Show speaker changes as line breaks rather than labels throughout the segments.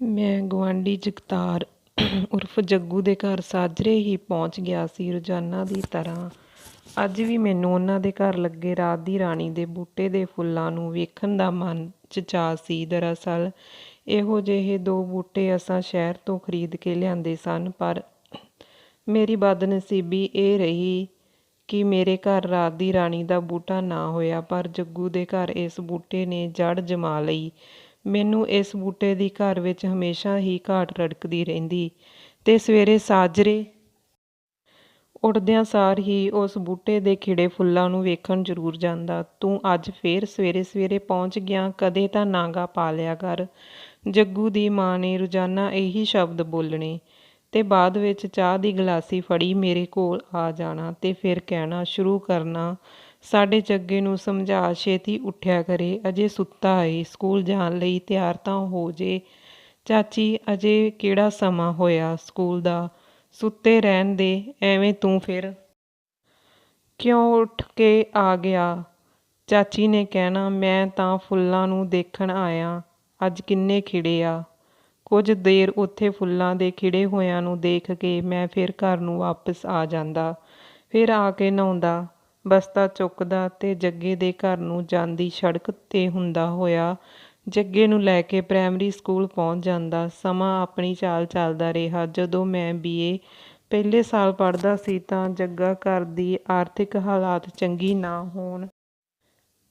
ਮੈਂ ਗੁਆਂਢੀ ਜਗਤਾਰ ਉਰਫ ਜੱਗੂ ਦੇ ਘਰ ਸਾਜਰੇ ਹੀ ਪਹੁੰਚ ਗਿਆ ਸੀ ਰੋਜ਼ਾਨਾ ਦੀ ਤਰ੍ਹਾਂ। ਅੱਜ ਵੀ ਮੈਨੂੰ ਉਹਨਾਂ ਦੇ ਘਰ ਲੱਗੇ ਰਾਤ ਦੀ ਰਾਣੀ ਦੇ ਬੂਟੇ ਦੇ ਫੁੱਲਾਂ ਨੂੰ ਵੇਖਣ ਦਾ ਮਨ 'ਚ ਸੀ। ਦਰਅਸਲ ਇਹੋ ਜਿਹੇ ਦੋ ਬੂਟੇ ਅਸਾਂ ਸ਼ਹਿਰ ਤੋਂ ਖਰੀਦ ਕੇ ਲਿਆਂਦੇ ਸਨ, ਪਰ ਮੇਰੀ ਬਦਨਸੀਬੀ ਇਹ ਰਹੀ ਕਿ ਮੇਰੇ ਘਰ ਰਾਤ ਦੀ ਰਾਣੀ ਦਾ ਬੂਟਾ ਨਾ ਹੋਇਆ, ਪਰ ਜੱਗੂ ਦੇ ਘਰ ਇਸ ਬੂਟੇ ਨੇ ਜੜ ਜਮਾ ਲਈ। ਮੈਨੂੰ ਇਸ ਬੂਟੇ ਦੀ ਘਰ ਵਿੱਚ ਹਮੇਸ਼ਾ ਹੀ ਘਾਟ ਰੜਕਦੀ ਰਹਿੰਦੀ ਤੇ ਸਵੇਰੇ ਸਾਜਰੇ ਉੱਠਦਿਆਂ ਸਾਰ ਹੀ ਉਸ ਬੂਟੇ ਦੇ ਖਿੜੇ ਫੁੱਲਾਂ ਨੂੰ ਵੇਖਣ ਜ਼ਰੂਰ ਜਾਂਦਾ। ਤੂੰ ਅੱਜ ਫੇਰ ਸਵੇਰੇ ਸਵੇਰੇ ਪਹੁੰਚ ਗਿਆ, ਕਦੇ ਤਾਂ ਨਾਗਾ ਪਾ ਲਿਆ ਕਰ। ਜੱਗੂ ਦੀ ਮਾਂ ਨੇ ਰੋਜ਼ਾਨਾ ਇਹੀ ਸ਼ਬਦ ਬੋਲਣੇ ਤੇ ਬਾਅਦ ਵਿੱਚ ਚਾਹ ਦੀ ਗਲਾਸੀ ਫੜੀ, ਮੇਰੇ ਕੋਲ ਆ ਜਾਣਾ ਤੇ ਫਿਰ ਕਹਿਣਾ, ਸ਼ੁਰੂ ਕਰਨਾ ਸਾਡੇ ਜੱਗੇ ਨੂੰ ਸਮਝਾ ਛੇਤੀ ਉੱਠਿਆ ਕਰੇ, ਅਜੇ ਸੁੱਤਾ ਏ, ਸਕੂਲ ਜਾਣ ਲਈ ਤਿਆਰ ਤਾਂ ਹੋ ਜੇ। ਚਾਚੀ, ਅਜੇ ਕਿਹੜਾ ਸਮਾਂ ਹੋਇਆ ਸਕੂਲ ਦਾ? ਸੁੱਤੇ ਰਹਿਣ ਦੇ, ਐਵੇਂ ਤੂੰ ਫਿਰ ਕਿਉਂ ਉੱਠ ਕੇ ਆ ਗਿਆ? ਚਾਚੀ ਨੇ ਕਹਿਣਾ, ਮੈਂ ਤਾਂ ਫੁੱਲਾਂ ਨੂੰ ਦੇਖਣ ਆਇਆ। ਅੱਜ ਕਿੰਨੇ ਖਿੜੇ ਆ। ਕੁਝ ਦੇਰ ਉੱਥੇ ਫੁੱਲਾਂ ਦੇ ਖਿੜੇ ਹੋਇਆਂ ਨੂੰ ਦੇਖ ਕੇ ਮੈਂ ਫਿਰ ਘਰ ਨੂੰ ਵਾਪਸ ਆ ਜਾਂਦਾ। ਫਿਰ ਆ ਕੇ ਨਹਾਉਂਦਾ। ਬਸਤਾ ਚੁੱਕਦਾ ਤੇ ਜੱਗੇ ਦੇ ਘਰ ਨੂੰ ਜਾਂਦੀ ਸੜਕ ਤੇ ਹੁੰਦਾ ਹੋਇਆ। ਜੱਗੇ ਨੂੰ ਲੈ ਕੇ ਪ੍ਰਾਇਮਰੀ ਸਕੂਲ ਪਹੁੰਚ ਜਾਂਦਾ। ਸਮਾਂ ਆਪਣੀ ਚਾਲ ਚੱਲਦਾ ਰਿਹਾ। ਜਦੋਂ ਮੈਂ ਬੀਏ ਪਹਿਲੇ ਸਾਲ ਪੜ੍ਹਦਾ ਸੀ ਤਾਂ ਜੱਗਾ ਘਰ ਦੀ ਆਰਥਿਕ ਹਾਲਾਤ ਚੰਗੀ ਨਾ ਹੋਣ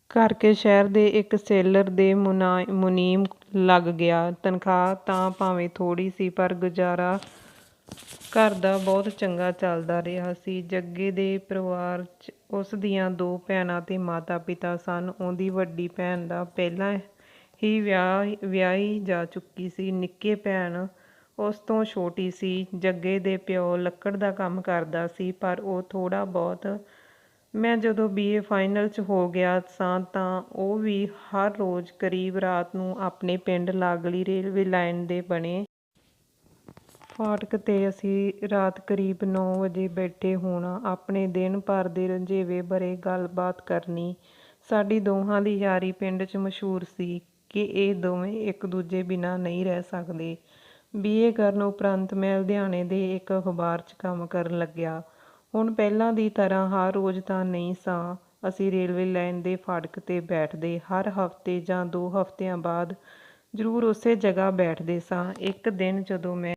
ਕਰਕੇ ਸ਼ਹਿਰ ਦੇ ਇੱਕ ਸੇਲਰ ਦੇ ਮੁਨਾ- ਮੁਨੀਮ ਲੱਗ ਗਿਆ। ਤਨਖਾਹ ਤਾਂ ਭਾਵੇਂ ਥੋੜੀ ਸੀ ਪਰ ਗੁਜ਼ਾਰਾ ਘਰ ਦਾ ਬਹੁਤ ਚੰਗਾ ਚੱਲਦਾ ਰਿਹਾ ਸੀ। ਜੱਗੇ ਦੇ ਪਰਿਵਾਰ 'ਚ ਉਸ ਦੀਆਂ ਦੋ ਭੈਣਾਂ ਅਤੇ ਮਾਤਾ ਪਿਤਾ ਸਨ। ਉਹਦੀ ਵੱਡੀ ਭੈਣ ਦਾ ਪਹਿਲਾਂ ਹੀ ਵਿਆਹ, ਵਿਆਹੀ ਜਾ ਚੁੱਕੀ ਸੀ। ਨਿੱਕੇ ਭੈਣ ਉਸ ਤੋਂ ਛੋਟੀ ਸੀ। ਜੱਗੇ ਦੇ ਪਿਓ ਲੱਕੜ ਦਾ ਕੰਮ ਕਰਦਾ ਸੀ, ਪਰ ਉਹ ਥੋੜ੍ਹਾ ਬਹੁਤ, ਮੈਂ ਜਦੋਂ ਬੀਏ ਫਾਈਨਲ 'ਚ ਹੋ ਗਿਆ ਸਾਂ, ਤਾਂ ਉਹ ਵੀ ਹਰ ਰੋਜ਼ ਕਰੀਬ ਰਾਤ ਨੂੰ ਆਪਣੇ ਪਿੰਡ ਲਾਗਲੀ ਰੇਲਵੇ ਲਾਈਨ ਦੇ ਬਣੇ ਫਾਟਕ ਤੇ ਅਸੀਂ ਰਾਤ ਕਰੀਬ ਨੌ ਵਜੇ ਬੈਠੇ ਹੋਣਾ, ਆਪਣੇ ਦਿਨ ਭਰ ਦੇ ਰੰਝੇਵੇ ਬਾਰੇ ਗੱਲਬਾਤ ਕਰਨੀ। ਸਾਡੀ ਦੋਹਾਂ ਦੀ ਯਾਰੀ ਪਿੰਡ 'ਚ ਮਸ਼ਹੂਰ ਸੀ ਕਿ ਇਹ ਦੋਵੇਂ ਇੱਕ ਦੂਜੇ ਬਿਨਾਂ ਨਹੀਂ ਰਹਿ ਸਕਦੇ। ਬੀਏ ਕਰਨ ਉਪਰੰਤ ਮੈਂ ਲੁਧਿਆਣੇ ਦੇ ਇੱਕ ਅਖਬਾਰ 'ਚ ਕੰਮ ਕਰਨ ਲੱਗਿਆ। ਹੁਣ ਪਹਿਲਾਂ ਦੀ ਤਰ੍ਹਾਂ ਹਰ ਰੋਜ਼ ਤਾਂ ਨਹੀਂ ਸਾਂ, ਅਸੀਂ ਰੇਲਵੇ ਲਾਈਨ ਦੇ ਫਾਟਕ ਤੇ ਬੈਠਦੇ, ਹਰ ਹਫ਼ਤੇ ਜਾਂ ਦੋ ਹਫ਼ਤਿਆਂ ਬਾਅਦ ਜ਼ਰੂਰ ਉਸੇ ਜਗ੍ਹਾ ਬੈਠਦੇ ਸਾਂ। ਇੱਕ ਦਿਨ ਜਦੋਂ ਮੈਂ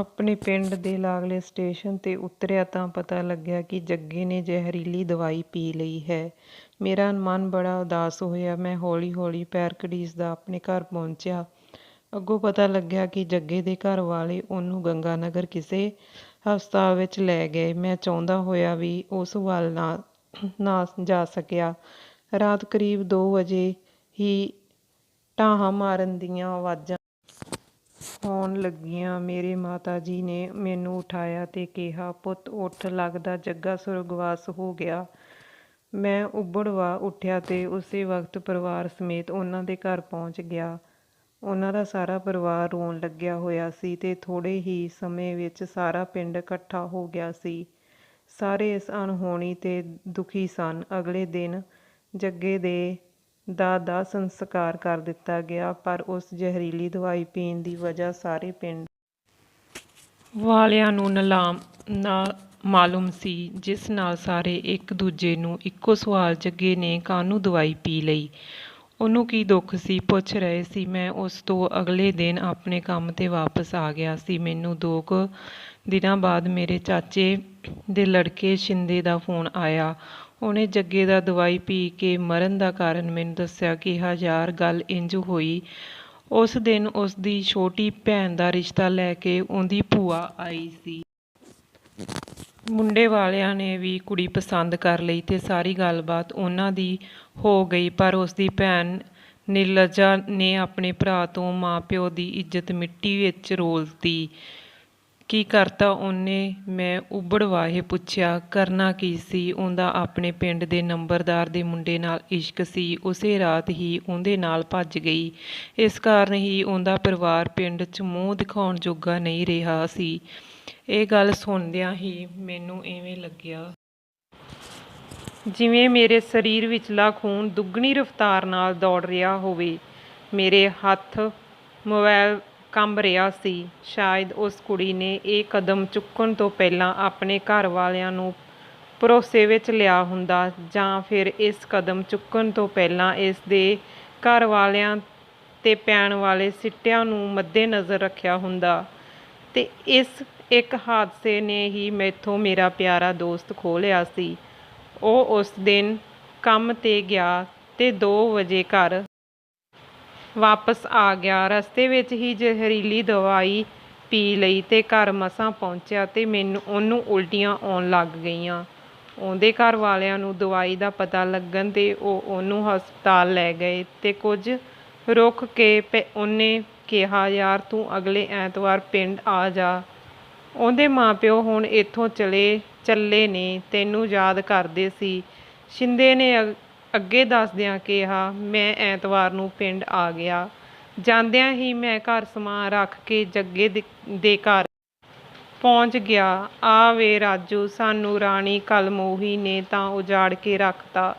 ਆਪਣੇ ਪਿੰਡ ਦੇ ਲਾਗਲੇ ਸਟੇਸ਼ਨ ਤੇ ਉਤਰਿਆ ਤਾਂ ਪਤਾ ਲੱਗਿਆ ਕਿ ਜੱਗੇ ਨੇ ਜ਼ਹਿਰੀਲੀ ਦਵਾਈ ਪੀ ਲਈ ਹੈ। ਮੇਰਾ ਮਨ ਬੜਾ ਉਦਾਸ ਹੋਇਆ। ਮੈਂ ਹੌਲੀ ਹੌਲੀ ਪੈਰ ਘੜੀਸਦਾ ਆਪਣੇ ਘਰ ਪਹੁੰਚਿਆ। ਅੱਗੋਂ ਪਤਾ ਲੱਗਿਆ ਕਿ ਜੱਗੇ ਦੇ ਘਰ ਵਾਲੇ ਉਹਨੂੰ ਗੰਗਾਨਗਰ ਕਿਸੇ ਹਸਪਤਾਲ ਵਿੱਚ ਲੈ ਗਏ। ਮੈਂ ਚਾਹੁੰਦਾ ਹੋਇਆ ਵੀ ਉਸ ਵੱਲ ਨਾ ਨਾ ਜਾ ਸਕਿਆ। ਰਾਤ ਕਰੀਬ 2 ਵਜੇ ਹੀ ਢਾਹਾਂ ਮਾਰਨ ਦੀਆਂ ਆਵਾਜ਼ਾਂ ਹੋਣ ਲੱਗੀਆਂ। ਮੇਰੇ ਮਾਤਾ ਜੀ ਨੇ ਮੈਨੂੰ ਉਠਾਇਆ ਤੇ ਕਿਹਾ, ਪੁੱਤ, ਉੱਠ, ਲੱਗਦਾ ਜੱਗਾ ਸੁਰਗਵਾਸ ਹੋ ਗਿਆ। ਮੈਂ ਉਬੜਵਾ ਉੱਠਿਆ ਤੇ ਉਸੇ ਵਕਤ ਪਰਿਵਾਰ ਸਮੇਤ ਉਹਨਾਂ ਦੇ ਘਰ ਪਹੁੰਚ ਗਿਆ। ਉਹਨਾਂ ਦਾ ਸਾਰਾ ਪਰਿਵਾਰ ਰੋਣ ਲੱਗਿਆ ਹੋਇਆ ਸੀ ਤੇ ਥੋੜੇ ਹੀ ਸਮੇਂ ਵਿੱਚ ਸਾਰਾ ਪਿੰਡ ਇਕੱਠਾ ਹੋ ਗਿਆ ਸੀ। ਸਾਰੇ ਇਸ ਅਣਹੋਣੀ ਤੇ ਦੁਖੀ ਸਨ। ਅਗਲੇ ਦਿਨ ਜੱਗੇ ਦੇ ਦਾ ਦਾ ਸੰਸਕਾਰ ਕਰ ਦਿੱਤਾ ਗਿਆ, ਪਰ ਉਸ ਜ਼ਹਿਰੀਲੀ ਦਵਾਈ ਪੀਣ ਦੀ ਵਜ੍ਹਾ ਸਾਰੇ ਪਿੰਡ ਵਾਲਿਆਂ ਨੂੰ ਨਲਾਮ, ਨਾ ਮਾਲੂਮ ਸੀ, ਜਿਸ ਨਾਲ ਸਾਰੇ ਇੱਕ ਦੂਜੇ ਨੂੰ ਇੱਕੋ ਸਵਾਲ ਜੱਗੇ ਨੇ, ਕਾਹਨੂੰ ਦਵਾਈ ਪੀ ਲਈ? ਉਹਨੂੰ ਕੀ ਦੁੱਖ ਸੀ? ਪੁੱਛ ਰਹੇ ਸੀ, ਮੈਂ ਉਸ ਤੋਂ ਅਗਲੇ ਦਿਨ ਆਪਣੇ ਕੰਮ ਤੇ ਵਾਪਸ ਆ ਗਿਆ ਸੀ। ਮੈਨੂੰ ਦੋ ਕੁ ਦਿਨਾਂ ਬਾਅਦ ਮੇਰੇ ਚਾਚੇ ਦੇ ਲੜਕੇ ਸ਼ਿੰਦੇ ਦਾ ਫੋਨ ਆਇਆ। ਉਹਨੇ ਜੱਗੇ ਦਾ ਦਵਾਈ ਪੀ ਕੇ ਮਰਨ ਦਾ ਕਾਰਨ ਮੈਨੂੰ ਦੱਸਿਆ ਕਿਹਾ ਯਾਰ ਗੱਲ ਇੰਜ ਹੋਈ। ਉਸ ਦਿਨ ਉਸ ਦੀ ਛੋਟੀ ਭੈਣ ਦਾ ਰਿਸ਼ਤਾ ਲੈ ਕੇ ਉਹਦੀ ਭੂਆ ਆਈ ਸੀ। ਮੁੰਡੇ ਵਾਲਿਆਂ ਨੇ ਵੀ ਕੁੜੀ ਪਸੰਦ ਕਰ ਲਈ ਤੇ ਸਾਰੀ ਗੱਲਬਾਤ ਉਹਨਾਂ ਦੀ ਹੋ ਗਈ, ਪਰ ਉਸ ਦੀ ਭੈਣ ਨਿਰਲਜਾ ਨੇ ਆਪਣੇ ਭਰਾ ਤੋਂ ਮਾਂ-ਪਿਓ ਦੀ ਇੱਜ਼ਤ ਮਿੱਟੀ ਵਿੱਚ ਰੋਲਤੀ ਕੀ ਕਰਤਾ ਉਹਨੇ? ਮੈਂ ਉਬੜਵਾਹੇ ਪੁੱਛਿਆ, ਕਰਨਾ ਕੀ ਸੀ? ਉਹਦਾ ਆਪਣੇ ਪਿੰਡ ਦੇ ਨੰਬਰਦਾਰ ਦੇ ਮੁੰਡੇ ਨਾਲ ਇਸ਼ਕ ਸੀ। ਉਸੇ ਰਾਤ ਹੀ ਉਹਦੇ ਨਾਲ ਭੱਜ ਗਈ। ਇਸ ਕਾਰਨ ਹੀ ਉਹਦਾ ਪਰਿਵਾਰ ਪਿੰਡ 'ਚ ਮੂੰਹ ਦਿਖਾਉਣ ਜੋਗਾ ਨਹੀਂ ਰਿਹਾ ਸੀ। ਇਹ ਗੱਲ ਸੁਣਦਿਆਂ ਹੀ ਮੈਨੂੰ ਐਵੇਂ ਲੱਗਿਆ। ਜਿਵੇਂ ਮੇਰੇ ਸਰੀਰ ਵਿਚਲਾ ਖੂਨ ਦੁੱਗਣੀ ਰਫ਼ਤਾਰ ਨਾਲ ਦੌੜ ਰਿਹਾ ਹੋਵੇ। ਮੇਰੇ ਹੱਥ ਮੋਬਾਈਲ ਕੰਬ ਰਿਹਾ ਸੀ। ਸ਼ਾਇਦ ਉਸ ਕੁੜੀ ਨੇ ਇਹ ਕਦਮ ਚੁੱਕਣ ਤੋਂ ਪਹਿਲਾਂ ਆਪਣੇ ਘਰ ਵਾਲਿਆਂ ਨੂੰ ਭਰੋਸੇ ਵਿੱਚ ਲਿਆ ਹੁੰਦਾ ਜਾਂ ਫਿਰ ਇਸ ਕਦਮ ਚੁੱਕਣ ਤੋਂ ਪਹਿਲਾਂ ਇਸ ਦੇ ਘਰ ਵਾਲਿਆਂ ਤੇ ਪੈਣ ਵਾਲੇ ਸਿੱਟਿਆਂ ਨੂੰ ਮੱਦੇਨਜ਼ਰ ਰੱਖਿਆ ਹੁੰਦਾ। ਤੇ ਇਸ ਇੱਕ ਹਾਦਸੇ ਨੇ ਹੀ ਮੈਥੋਂ ਮੇਰਾ ਪਿਆਰਾ ਦੋਸਤ ਖੋਹ ਲਿਆ ਸੀ। ਉਹ ਉਸ ਦਿਨ ਕੰਮ ਤੇ ਗਿਆ ਤੇ ਦੋ ਵਜੇ ਘਰ ਵਾਪਸ ਆ ਗਿਆ। ਰਸਤੇ ਵਿੱਚ ਹੀ ਜ਼ਹਿਰੀਲੀ ਦਵਾਈ ਪੀ ਲਈ ਤੇ ਘਰ ਮਸਾਂ ਪਹੁੰਚਿਆ ਤੇ ਮੈਨੂੰ ਉਹਨੂੰ ਉਲਟੀਆਂ ਆਉਣ ਲੱਗ ਗਈਆਂ। ਉਹਦੇ ਘਰ ਵਾਲਿਆਂ ਨੂੰ ਦਵਾਈ ਦਾ ਪਤਾ ਲੱਗਣ ਤੇ ਉਹ ਉਹਨੂੰ ਹਸਪਤਾਲ ਲੈ ਗਏ ਤੇ ਕੁਝ ਰੁਕ ਕੇ ਪ- ਉਹਨੇ ਕਿਹਾ, ਯਾਰ ਤੂੰ ਅਗਲੇ ਐਤਵਾਰ ਪਿੰਡ ਆ ਜਾ। ਉਹਦੇ ਮਾਪਿਓ ਹੁਣ ਇੱਥੋਂ ਚਲੇ, ਚੱਲੇ ਨੇ, ਤੈਨੂੰ ਯਾਦ ਕਰਦੇ ਸੀ। ਸ਼ਿੰਦੇ ਨੇ ਅ- ਅੱਗੇ ਦੱਸਦਿਆਂ ਕਿਹਾ ਮੈਂ ਐਤਵਾਰ ਨੂੰ ਪਿੰਡ ਆ ਗਿਆ। ਜਾਂਦਿਆਂ ਹੀ ਮੈਂ ਘਰ ਸਮਾਨ ਰੱਖ ਕੇ ਜੱਗੇ ਦੇ- ਘਰ ਪਹੁੰਚ ਗਿਆ। ਆ ਵੇ ਰਾਜੂ, ਸਾਨੂੰ ਰਾਣੀ ਕਲਮੋਹੀ ਨੇ ਤਾਂ ਉਜਾੜ ਕੇ ਰੱਖਤਾ।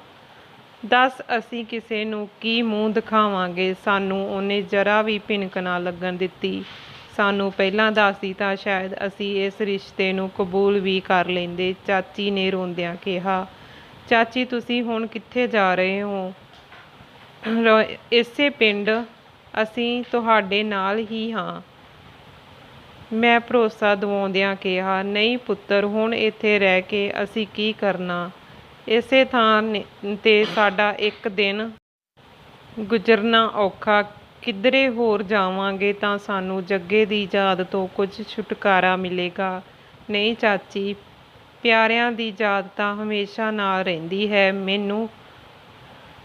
ਦੱਸ ਅਸੀਂ ਕਿਸੇ ਨੂੰ ਕੀ ਮੂੰਹ ਦਿਖਾਵਾਂਗੇ? ਸਾਨੂੰ ਉਹਨੇ ਜਰਾ ਵੀ ਭਿਣਕ ਨਾ ਲੱਗਣ ਦਿੱਤੀ। ਸਾਨੂੰ ਪਹਿਲਾਂ ਦੱਸਦੀ ਤਾਂ ਸ਼ਾਇਦ ਅਸੀਂ ਇਸ ਰਿਸ਼ਤੇ ਨੂੰ ਕਬੂਲ ਵੀ ਕਰ ਲੈਂਦੇ। ਚਾਚੀ ਨੇ ਰੋਂਦਿਆਂ ਕਿਹਾ ਚਾਚੀ, ਤੁਸੀਂ ਹੁਣ ਕਿੱਥੇ ਜਾ ਰਹੇ ਹੋ? ਰੋ- ਇਸੇ ਪਿੰਡ ਅਸੀਂ ਤੁਹਾਡੇ ਨਾਲ ਹੀ ਹਾਂ। ਮੈਂ ਭਰੋਸਾ ਦਿਵਾਉਂਦਿਆਂ ਕਿਹਾ, ਨਹੀਂ ਪੁੱਤਰ, ਹੁਣ ਇੱਥੇ ਰਹਿ ਕੇ ਅਸੀਂ ਕੀ ਕਰਨਾ? ਇਸੇ ਥਾਂ ਤੇ ਸਾਡਾ ਇੱਕ ਦਿਨ ਗੁਜ਼ਰਨਾ ਔਖਾ। ਕਿੱਧਰੇ ਹੋਰ ਜਾਵਾਂਗੇ ਤਾਂ ਸਾਨੂੰ ਜੱਗੇ ਦੀ ਯਾਦ ਤੋਂ ਕੁਝ ਛੁਟਕਾਰਾ ਮਿਲੇਗਾ? ਨਹੀਂ ਚਾਚੀ ਪਿਆਰਿਆਂ ਦੀ ਯਾਦ ਤਾਂ ਹਮੇਸ਼ਾ ਨਾਲ ਰਹਿੰਦੀ ਹੈ ਮੈਨੂੰ।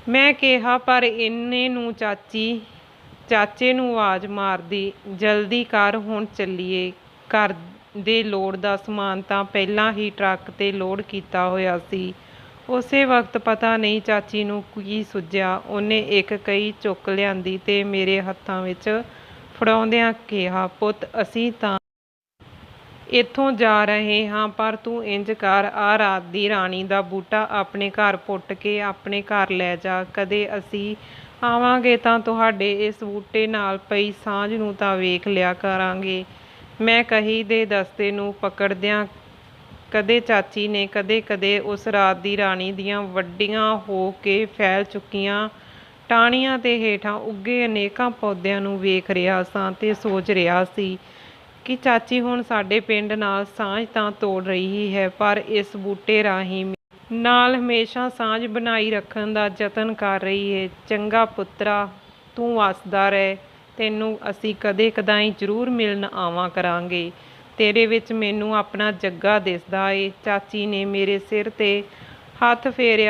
ਮੈਂ ਕਿਹਾ, ਪਰ ਇੰਨੇ ਨੂੰ ਚਾਚੀ, ਚਾਚੇ ਨੂੰ ਆਵਾਜ਼ ਮਾਰਦੀ, ਜਲਦੀ ਕਰ, ਹੁਣ ਚੱਲੀਏ। ਘਰ ਦੇ ਲੋੜ ਦਾ ਸਮਾਨ ਤਾਂ ਪਹਿਲਾਂ ਹੀ ਟਰੱਕ ਤੇ ਲੋਡ ਕੀਤਾ ਹੋਇਆ ਸੀ। ਉਸੇ ਵਕਤ ਪਤਾ ਨਹੀਂ ਚਾਚੀ ਨੂੰ ਕੀ ਸੁੱਜਿਆ ਉਹਨੇ ਇੱਕ ਕਈ ਚੁੱਕ ਲਿਆਂਦੀ ਤੇ ਮੇਰੇ ਹੱਥਾਂ ਵਿੱਚ ਫੜਾਉਂਦਿਆਂ ਕਿਹਾ, ਪੁੱਤ, ਅਸੀਂ ਤਾਂ ਇੱਥੋਂ ਜਾ ਰਹੇ ਹਾਂ, ਪਰ ਤੂੰ ਇੰਜ ਕਰ ਆਹ ਰਾਤ ਦੀ ਰਾਣੀ ਦਾ ਬੂਟਾ ਆਪਣੇ ਘਰ ਪੁੱਟ ਕੇ ਆਪਣੇ ਘਰ ਲੈ ਜਾ। ਕਦੇ ਅਸੀਂ ਆਵਾਂਗੇ ਤਾਂ ਤੁਹਾਡੇ ਇਸ ਬੂਟੇ ਨਾਲ ਪਈ ਸਾਂਝ ਨੂੰ ਤਾਂ ਵੇਖ ਲਿਆ ਕਰਾਂਗੇ। ਮੈਂ ਕਹੀ ਦੇ ਦਸਤੇ ਨੂੰ ਪਕੜਦਿਆਂ ਕਦੇ ਚਾਚੀ ਨੇ ਕਦੇ ਕਦੇ ਉਸ ਰਾਤ ਦੀ ਰਾਣੀ ਦੀਆਂ ਵੱਡੀਆਂ ਹੋ ਕੇ ਫੈਲ ਚੁੱਕੀਆਂ ਟਾਹਣੀਆਂ ਤੇ ਹੇਠਾਂ ਉੱਗੇ ਅਨੇਕਾਂ ਪੌਦਿਆਂ ਨੂੰ ਵੇਖ ਰਿਹਾ ਸਾਂ ਤੇ ਸੋਚ ਰਿਹਾ ਸੀ ਕਿ ਚਾਚੀ ਹੁਣ ਸਾਡੇ ਪਿੰਡ ਨਾਲ ਸਾਂਝ ਤਾਂ ਤੋੜ ਰਹੀ ਹੈ, ਪਰ ਇਸ ਬੂਟੇ ਰਾਹੀਂ ਨਾਲ ਹਮੇਸ਼ਾ ਸਾਂਝ ਬਣਾਈ ਰੱਖਣ ਦਾ ਯਤਨ ਕਰ ਰਹੀ ਹੈ। ਚੰਗਾ ਪੁੱਤਰਾ, ਤੂੰ ਵਸਦਾ ਰਹਿ। ਤੈਨੂੰ ਅਸੀਂ ਕਦੇ ਕਦਾਈ ਜ਼ਰੂਰ ਮਿਲਣ ਆਵਾਂ ਕਰਾਂਗੇ। ਤੇਰੇ ਵਿੱਚ ਮੈਨੂੰ ਆਪਣਾ ਜੱਗਾ ਦਿਸਦਾ ਏ। ਚਾਚੀ ਨੇ ਮੇਰੇ ਸਿਰ ਤੇ ਹੱਥ ਫੇਰਿਆ